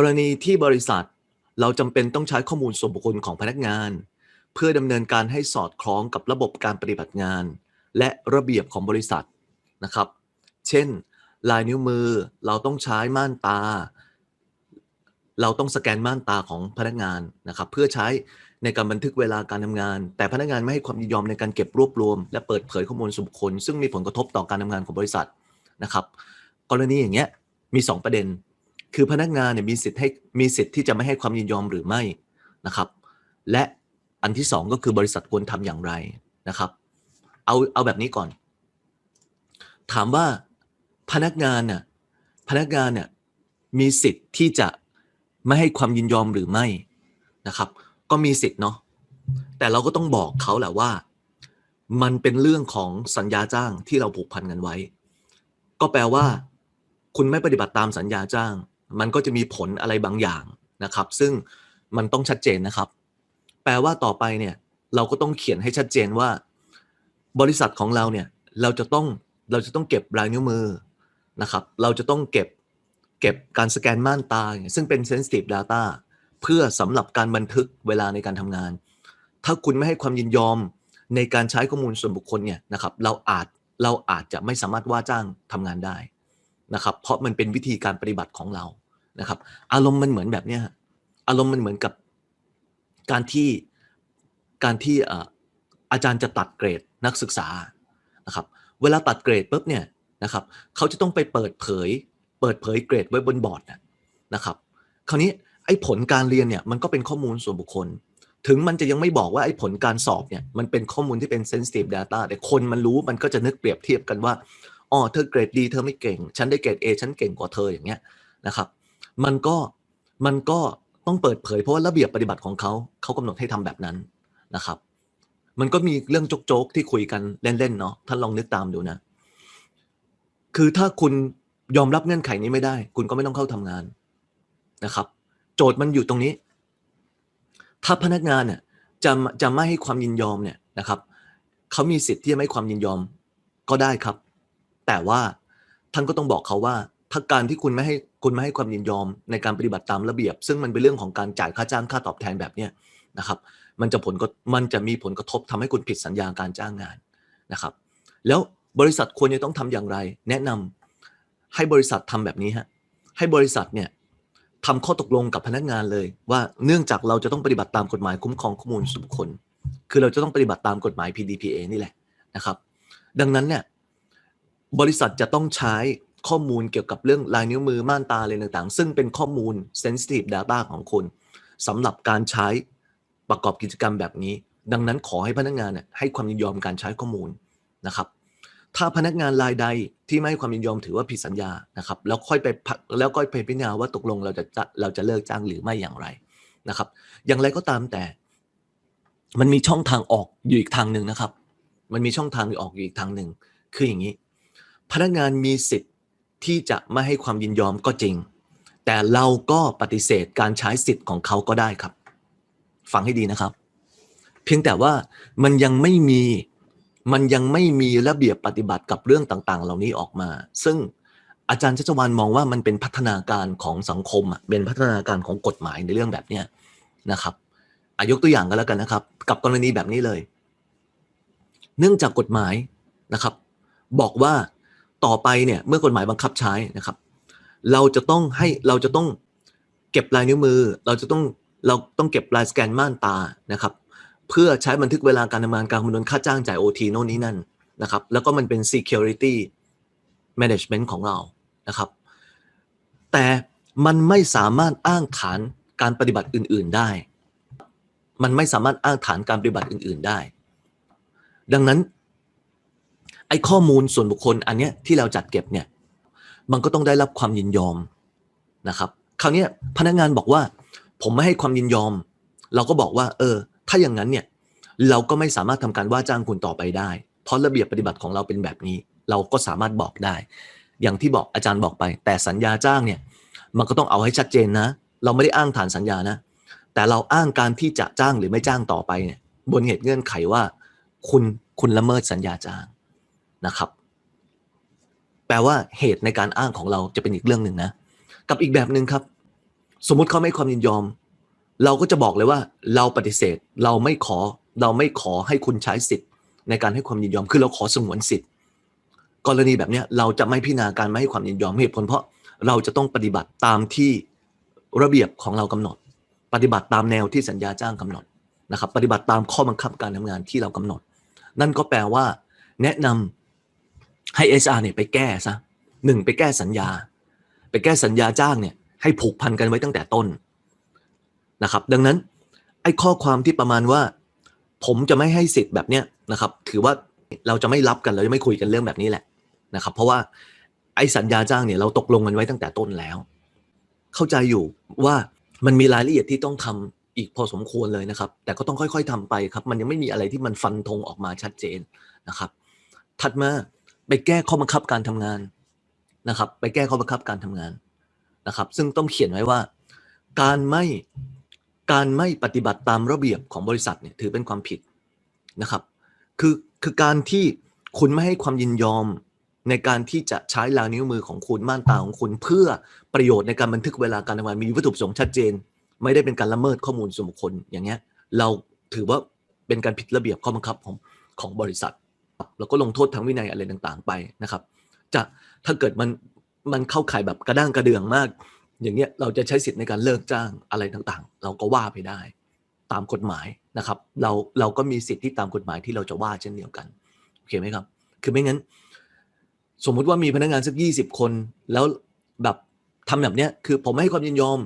กรณีที่บริษัท เราจำเป็นต้องใช้ข้อมูลส่วนบุคคลของพนักงาน เพื่อดำเนินการให้สอดคล้องกับระบบการปฏิบัติงาน และระเบียบของบริษัทนะครับ เช่น ลายนิ้วมือเราต้องใช้ม่านตา เราต้องสแกนม่านตาของพนักงานนะครับเพื่อใช้ในการบันทึกเวลาการทำงาน แต่พนักงานไม่ให้ความยินยอมในการเก็บรวบรวม และเปิดเผยข้อมูลส่วนบุคคลซึ่งมีผลกระทบต่อการทำงานของบริษัทนะครับ กรณีอย่างเงี้ยมี 2 ประเด็น คือพนักงานเนี่ยมีสิทธิ์ให้มีสิทธิ์ที่จะไม่ให้ความยินยอมหรือไม่นะครับ และอันที่ 2 ก็คือบริษัทควรทำอย่างไรนะครับ เอาเอาแบบนี้ก่อน ถามว่าพนักงานน่ะพนักงานเนี่ยมีสิทธิ์ที่จะไม่ให้ความยินยอมหรือไม่นะครับ ก็มีสิทธิ์เนาะแต่เราก็ต้องบอกเขาแหละว่า มันเป็นเรื่องของสัญญาจ้างที่เราผูกพันกันไว้ ก็แปลว่า คุณไม่ปฏิบัติตามสัญญาจ้าง มันก็จะมีผลอะไรบางอย่างนะครับ ซึ่งมันต้องชัดเจนนะครับ แปลว่าต่อไปเนี่ยเราก็ต้องเขียนให้ชัดเจนว่า บริษัทของเราเนี่ยเราจะต้องเราจะต้องเก็บลายนิ้วมือนะครับ เราจะต้องเก็บเก็บการสแกนม่านตา ซึ่งเป็น sensitive data เพื่อสำหรับการบันทึกเวลาในการทำงาน ถ้าคุณไม่ให้ความยินยอมในการใช้ข้อมูลส่วนบุคคลเนี่ยนะครับ เราอาจเราอาจจะไม่สามารถว่าจ้างทำงานได้ นะครับ เพราะมันเป็นวิธีการปฏิบัติของเรานะครับ อารมณ์มันเหมือนแบบเนี้ยอารมณ์มันเหมือนกับการที่การที่อาจารย์จะตัดเกรดนักศึกษานะครับ เวลาตัดเกรดปุ๊บเนี่ยนะครับเขาจะต้องไปเปิดเผย เปิดเผยเกรดไว้บนบอร์ดนะครับ คราวนี้ไอ้ผลการเรียนเนี่ยมันก็เป็นข้อมูลส่วนบุคคล ถึงมันจะยังไม่บอกว่าไอ้ผลการสอบเนี่ยมันเป็นข้อมูลที่เป็น sensitive data แต่คนมันรู้มันก็จะนึกเปรียบเทียบกันว่า อ๋อเธอเกรดดีเธอไม่เก่ง ฉันได้เกรด A ฉันเก่งกว่าเธออย่างเงี้ยนะครับ มันก็มันก็ต้องเปิดเผยเพราะว่าระเบียบปฏิบัติของเขาเขากำหนดให้ทำแบบนั้นนะครับ มันก็มีเรื่องโจ๊กๆที่คุยกันเล่นๆเนาะท่านลองนึกตามดูนะ คือถ้าคุณยอมรับเงื่อนไขนี้ไม่ได้ คุณก็ไม่ต้องเข้าทำงานนะครับ โจทย์มันอยู่ตรงนี้ ถ้าพนักงานเนี่ยจะจะไม่ให้ความยินยอมเนี่ยนะครับเขามีสิทธิ์ที่จะไม่ความยินยอมก็ได้ครับ แต่ว่าท่านก็ต้องบอกเขาว่า ถ้าการที่คุณไม่ให้คุณไม่ให้ความยินยอมในการปฏิบัติตามระเบียบ ซึ่งมันเป็นเรื่องของการจ่ายค่าจ้างค่าตอบแทนแบบเนี้ยนะครับมันจะผลก็มันจะมีผลกระทบทำให้คุณผิดสัญญาการจ้างงานนะครับ แล้วบริษัทควรจะต้องทำอย่างไร แนะนำให้บริษัททำแบบนี้ฮะให้บริษัทเนี่ยทำข้อตกลงกับพนักงานเลย ว่าเนื่องจากเราจะต้องปฏิบัติตามกฎหมายคุ้มครองข้อมูลส่วนบุคคล คือเราจะต้องปฏิบัติตามกฎหมาย PDPA นี่แหละนะครับ ดังนั้นเนี่ย บริษัทจะต้องใช้ข้อมูลเกี่ยวกับเรื่องลายนิ้วมือม่านตาอะไรต่างๆ ซึ่งเป็นข้อมูล sensitive data ของคุณสำหรับการใช้ประกอบกิจกรรมแบบนี้ ดังนั้นขอให้พนักงานให้ความยินยอมการใช้ข้อมูลนะครับ ถ้าพนักงานรายใดที่ไม่ให้ความยินยอมถือว่าผิดสัญญานะครับ แล้วค่อยไปแล้วก็ไปพิจารณาว่าตกลงเราจะเราจะเลิกจ้างหรือไม่อย่างไรนะครับ อย่างไรก็ตามแต่ มันมีช่องทางออกอยู่อีกทางหนึ่งนะครับ มันมีช่องทางออกอยู่อีกทางหนึ่งคืออย่างนี้ พนักงานมีสิทธิ์ที่จะไม่ให้ความยินยอมก็จริง แต่เราก็ปฏิเสธการใช้สิทธิ์ของเขาก็ได้ครับ ฟังให้ดีนะครับ เพียงแต่ว่ามันยังไม่มีมันยังไม่มีระเบียบปฏิบัติกับเรื่องต่างๆ เหล่านี้ออกมา ซึ่งอาจารย์ชัชวานมองว่ามันเป็นพัฒนาการของสังคมอะเป็นพัฒนาการของกฎหมายในเรื่องแบบเนี้ยนะครับอายกตัวอย่างกันแล้วกันนะครับ กับกรณีแบบนี้เลย เนื่องจากกฎหมายนะครับ บอกว่า ต่อไปเนี่ยเมื่อกฎหมายบังคับใช้นะครับ เราจะต้องให้เราจะต้องเก็บลายนิ้วมือ เราจะต้องเราต้องเก็บลายสแกนม่านตานะครับ เพื่อใช้บันทึกเวลาการทำงานการคำนวณค่าจ้างจ่าย OT โน่นนี้นั่นนะครับ แล้วก็มันเป็น security management ของเรานะครับ แต่มันไม่สามารถอ้างฐานการปฏิบัติอื่น ๆได้ มันไม่สามารถอ้างฐานการปฏิบัติอื่น ๆได้ ดังนั้น ไอ้ข้อมูลส่วนบุคคลอันเนี้ยที่เราจัดเก็บเนี่ยมันก็ต้องได้รับความยินยอมนะครับคราวนี้พนักงานบอกว่า ผมไม่ให้ความยินยอม เราก็บอกว่า เออ ถ้าอย่างนั้นเนี่ยเราก็ไม่สามารถทำการว่าจ้างคุณต่อไปได้ เพราะระเบียบปฏิบัติของเราเป็นแบบนี้ เราก็สามารถบอกได้ อย่างที่บอกอาจารย์บอกไป แต่สัญญาจ้างเนี่ยมันก็ต้องเอาให้ชัดเจนนะ เราไม่ได้อ้างฐานสัญญานะ แต่เราอ้างการที่จะจ้างหรือไม่จ้างต่อไปเนี่ยบนเหตุเงื่อนไขว่า คุณคุณละเมิดสัญญาจ้าง นะครับ แปลว่าเหตุในการอ้างของเราจะเป็นอีกเรื่องหนึ่งนะ กับอีกแบบหนึ่งครับ สมมุติเขาไม่ความยินยอม เราก็จะบอกเลยว่าเราปฏิเสธเราไม่ขอเราไม่ขอให้คุณใช้สิทธิ์ ในการให้ความยินยอมคือเราขอสงวนสิทธิ์ กรณีแบบนี้เราจะไม่พิจารณาการไม่ให้ความยินยอมเหตุผลเพราะเราจะต้องปฏิบัติตามที่ระเบียบของเรากำหนด ปฏิบัติตามแนวที่สัญญาจ้างกำหนดนะครับ ปฏิบัติตามข้อบังคับการทำงานที่เรากำหนด นั่นก็แปลว่า แนะนำ ให้ HR เนี่ยไปแก้ซะหนึ่งไปแก้สัญญา ไปแก้สัญญาจ้างเนี่ยให้ผูกพันกันไว้ตั้งแต่ต้นนะครับ ดังนั้นไอ้ข้อความที่ประมาณว่า ผมจะไม่ให้สิทธิ์แบบเนี้ยนะครับ ถือว่าเราจะไม่รับกันเราจะไม่คุยกันเรื่องแบบนี้แหละนะครับ เพราะว่าไอ้สัญญาจ้างเนี่ยเราตกลงกันไว้ตั้งแต่ต้นแล้ว เข้าใจอยู่ว่ามันมีรายละเอียดที่ต้องทำอีกพอสมควรเลยนะครับ แต่ก็ต้องค่อย ๆทำไปครับ มันยังไม่มีอะไรที่มันฟันธงออกมาชัดเจนนะครับ ถัดมา ไปแก้ข้อบังคับการทำงานนะครับ ไปแก้ข้อบังคับการทำงานนะครับ ซึ่งต้องเขียนไว้ว่า การไม่การไม่ปฏิบัติตามระเบียบของบริษัทเนี่ยถือเป็นความผิดนะครับ คือคือการที่คุณไม่ให้ความยินยอมในการที่จะใช้ลายนิ้วมือของคุณม่านตาของคุณเพื่อประโยชน์ในการบันทึกเวลาการทำงานมีวัตถุประสงค์ชัดเจน ไม่ได้เป็นการละเมิดข้อมูลส่วนบุคคลอย่างเงี้ยเราถือว่าเป็นการผิดระเบียบข้อบังคับของของบริษัท แล้วก็ลงโทษทางวินัยอะไรต่างๆ ไปนะครับ จะถ้าเกิดมันมันเข้าข่ายแบบกระด้างกระเดืองมาก อย่างเงี้ยเราจะใช้สิทธิ์ในการเลิกจ้างอะไรต่างๆ เราก็ว่าไปได้ตามกฎหมายนะครับ เราเราก็มีสิทธิ์ที่ตามกฎหมายที่เราจะว่าเช่นเดียวกันโอเคไหมครับ คือไม่งั้น สมมุติว่ามีพนักงานสักยี่สิบคน แล้วแบบทำแบบเนี้ยคือผมไม่ให้ความยินยอม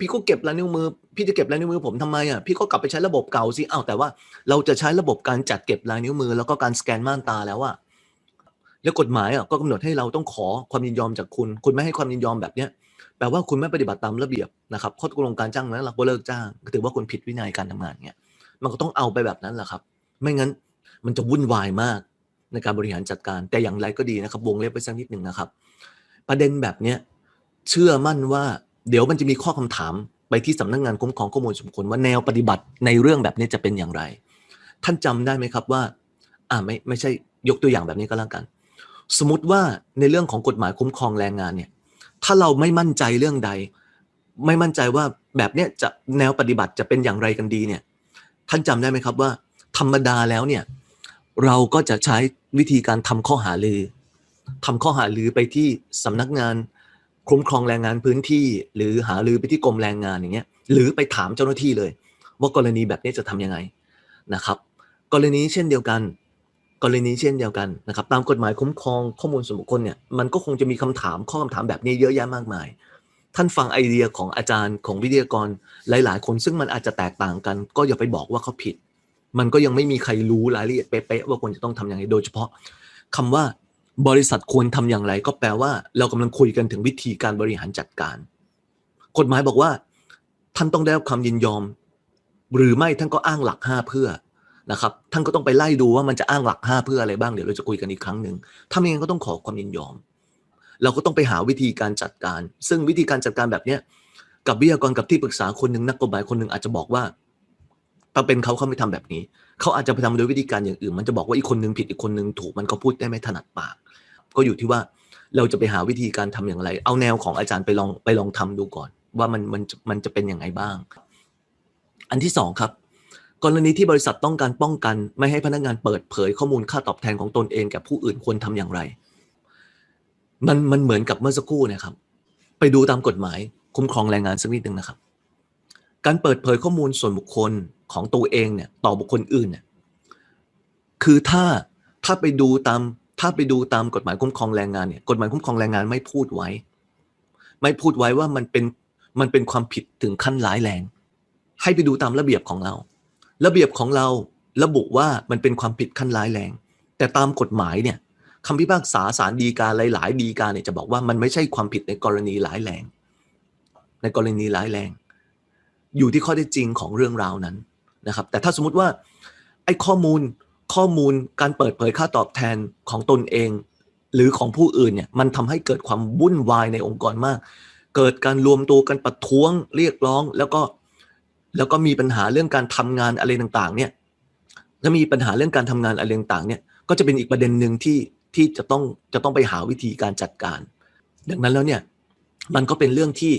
พี่ก็เก็บลายนิ้วมือ พี่จะเก็บลายนิ้วมือผมทำไมอะพี่ก็กลับไปใช้ระบบเก่าสิอ้าวแต่ว่าเราจะใช้ระบบการจัดเก็บลายนิ้วมือ แล้วก็การสแกนม่านตาแล้วอะแล้วกฎหมายอะก็กำหนดให้เราต้องขอความยินยอมจากคุณ คุณไม่ให้ความยินยอมแบบเนี้ยแปลว่าคุณไม่ปฏิบัติตามระเบียบนะครับข้อตกลงการจ้างนั้นเราก็เลิกจ้างถือว่าคุณผิดวินัยการทำงานเงี้ยมันก็ต้องเอาไปแบบนั้นแหละครับ ไม่งั้นมันจะวุ่นวายมากในการบริหารจัดการ แต่อย่างไรก็ดีนะครับ วงเล็บไปสักนิดหนึ่งนะครับ ประเด็นแบบเนี้ยเชื่อมั่นว่า เดี๋ยวมันจะมีข้อคำถามไปที่สำนักงานคุ้มครองข้อมูลส่วนบุคคลว่าแนวปฏิบัติในเรื่องแบบนี้จะเป็นอย่างไร ท่านจำได้ไหมครับว่า อ่าไม่ไม่ใช่ยกตัวอย่างแบบนี้ก็แล้วกัน สมมติว่าในเรื่องของกฎหมายคุ้มครองแรงงานเนี่ยถ้าเราไม่มั่นใจเรื่องใด ไม่มั่นใจว่าแบบเนี้ยจะแนวปฏิบัติจะเป็นอย่างไรกันดีเนี่ยท่านจำได้ไหมครับว่า ธรรมดาแล้วเนี่ยเราก็จะใช้วิธีการทำข้อหาลือทำข้อหาลือไปที่สำนักงาน คุ้มครองแรงงานพื้นที่ หรือหาลือไปที่กรมแรงงานอย่างเงี้ยหรือไปถามเจ้าหน้าที่เลย ว่ากรณีแบบนี้จะทำยังไงนะครับ กรณีเช่นเดียวกัน กรณีเช่นเดียวกันนะครับ ตามกฎหมายคุ้มครองข้อมูลส่วนบุคคลเนี่ยมันก็คงจะมีคำถามข้อคำถามแบบนี้เยอะแยะมากมาย ท่านฟังไอเดียของอาจารย์ของวิทยากรหลาย ๆ คนซึ่งมันอาจจะแตกต่างกัน ก็อย่าไปบอกว่าเขาผิด มันก็ยังไม่มีใครรู้รายละเอียดเป๊ะๆว่าควรจะต้องทำย่างไรโดยเฉพาะคำว่า บริษัทควรทำอย่างไร ก็แปลว่า เรากำลังคุยกันถึงวิธีการบริหารจัดการ กฎหมายบอกว่า ท่านต้องได้รับความยินยอม หรือไม่ท่านก็อ้างหลักห้าเพื่อนะครับ ท่านก็ต้องไปไล่ดูว่ามันจะอ้างหลักห้าเพื่ออะไรบ้างเดี๋ยวเราจะคุยกันอีกครั้งหนึ่งถ้าไม่งั้นก็ต้องขอความยินยอม เราก็ต้องไปหาวิธีการจัดการ ซึ่งวิธีการจัดการแบบเนี้ยกับวิทยากรกับที่ปรึกษาคนหนึ่งนักกฎหมายคนหนึ่งอาจจะบอกว่าถ้าเป็นเขาเขาไม่ทำแบบนี้ เขาอาจจะไปทำโดยวิธีการอย่างอื่น มันจะบอกว่าอีกคนนึงผิดอีกคนนึงถูกมันก็พูดได้ไม่ถนัดปาก ก็อยู่ที่ว่าเราจะไปหาวิธีการทำอย่างไร เอาแนวของอาจารย์ไปลองไปลองทำดูก่อน ว่ามันมันมันจะเป็นอยังไงบ้าง อันที่สองครับ กรณีที่บริษัทต้องการป้องกัน ไม่ให้พนักงานเปิดเผยข้อมูลค่าตอบแทนของตนเองแก่ผู้อื่นควรทำอย่างไร มันมันเหมือนกับเมื่อสักครู่นะครับ ไปดูตามกฎหมายคุ้มครองแรงงานสักนิดหนึ่งนะครับ การเปิดเผยข้อมูลส่วนบุคคล ของตัวเองเนี่ยต่อบุคคลอื่นเนี่ยคือถ้าถ้าไปดูตามถ้าไปดูตามกฎหมายคุ้มครองแรงงานเนี่ยกฎหมายคุ้มครองแรงงานไม่พูดไว้ ไม่พูดไว้ว่ามันเป็นมันเป็นความผิดถึงขั้นร้ายแรง ให้ไปดูตามระเบียบของเรา ระเบียบของเราระบุว่ามันเป็นความผิดขั้นร้ายแรง แต่ตามกฎหมายเนี่ยคำพิพากษาศาลฎีกาหลาย ๆ ดีกาเนี่ยจะบอกว่ามันไม่ใช่ความผิดในกรณีร้ายแรง ในกรณีร้ายแรง อยู่ที่ข้อเท็จจริงของเรื่องราวนั้น นะครับ แต่ถ้าสมมุติว่าไอ้ข้อมูลข้อมูลการเปิดเผยค่าตอบแทนของตนเอง หรือของผู้อื่นเนี่ยมันทำให้เกิดความวุ่นวายในองค์กรมาก เกิดการรวมตัวกันประท้วงเรียกร้อง แล้วก็แล้วก็มีปัญหาเรื่องการทำงานอะไรต่างๆ เนี่ยถ้ามีปัญหาเรื่องการทำงานอะไรต่างๆเนี่ยก็จะเป็นอีกประเด็นหนึ่งที่ที่จะต้องจะต้องไปหาวิธีการจัดการ ดังนั้นแล้วเนี่ยมันก็เป็นเรื่องที่